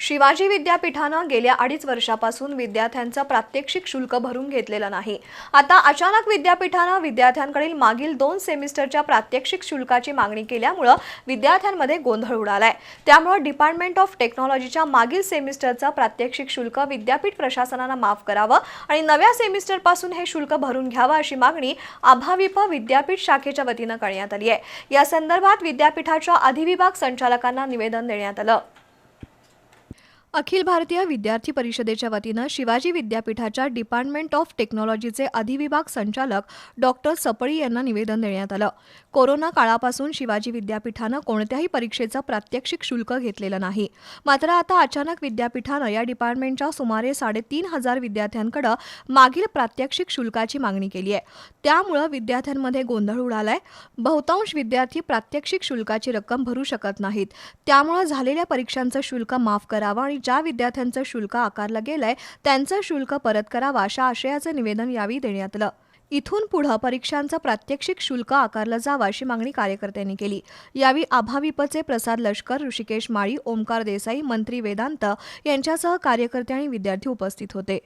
शिवाजी विद्यापीठानं गेल्या अडीच वर्षापासून विद्यार्थ्यांचं प्रात्यक्षिक शुल्क भरून घेतलेलं नाही. आता अचानक विद्यापीठानं विद्यार्थ्यांकडील मागील दोन सेमिस्टरच्या प्रात्यक्षिक शुल्काची मागणी केल्यामुळं विद्यार्थ्यांमध्ये गोंधळ उडालाय. त्यामुळं डिपार्टमेंट ऑफ टेक्नॉलॉजीच्या मागील सेमिस्टरचं प्रात्यक्षिक शुल्क विद्यापीठ प्रशासनानं माफ करावं आणि नव्या सेमिस्टरपासून हे शुल्क भरून घ्यावं अशी मागणी अभाविप विद्यापीठ शाखेच्या वतीनं करण्यात आली आहे. या संदर्भात विद्यापीठाच्या अधिविभाग संचालकांना निवेदन देण्यात आलं. अखिल भारतीय विद्यार्थी परिषदेच्या वतीनं शिवाजी विद्यापीठाच्या डिपार्टमेंट ऑफ टेक्नॉलॉजीचे अधिविभाग संचालक डॉक्टर सपळी यांना निवेदन देण्यात आलं. कोरोना काळापासून शिवाजी विद्यापीठानं कोणत्याही परीक्षेचं प्रात्यक्षिक शुल्क घेतलेलं नाही. मात्र आता अचानक विद्यापीठानं या डिपार्टमेंटच्या सुमारे साडेतीन हजार विद्यार्थ्यांकडे मागील प्रात्यक्षिक शुल्काची मागणी केली आहे. त्यामुळं विद्यार्थ्यांमध्ये गोंधळ उडालाय. बहुतांश विद्यार्थी प्रात्यक्षिक शुल्काची रक्कम भरू शकत नाहीत. त्यामुळं झालेल्या परीक्षांचं शुल्क माफ करावं आणि ज्या विद्यार्थ्यांचं शुल्क आकारलं गेलंय त्यांचं शुल्क परत करावं अशा आशयाचं निवेदन यावेळी देण्यात आलं. इथून पुढं परीक्षांचं प्रात्यक्षिक शुल्क आकारलं जावं अशी मागणी कार्यकर्त्यांनी केली. यावेळी आभाविपचे प्रसाद लष्कर ऋषिकेश माळी ओमकार देसाई मंत्री वेदांत यांच्यासह कार्यकर्ते आणि विद्यार्थी उपस्थित होते.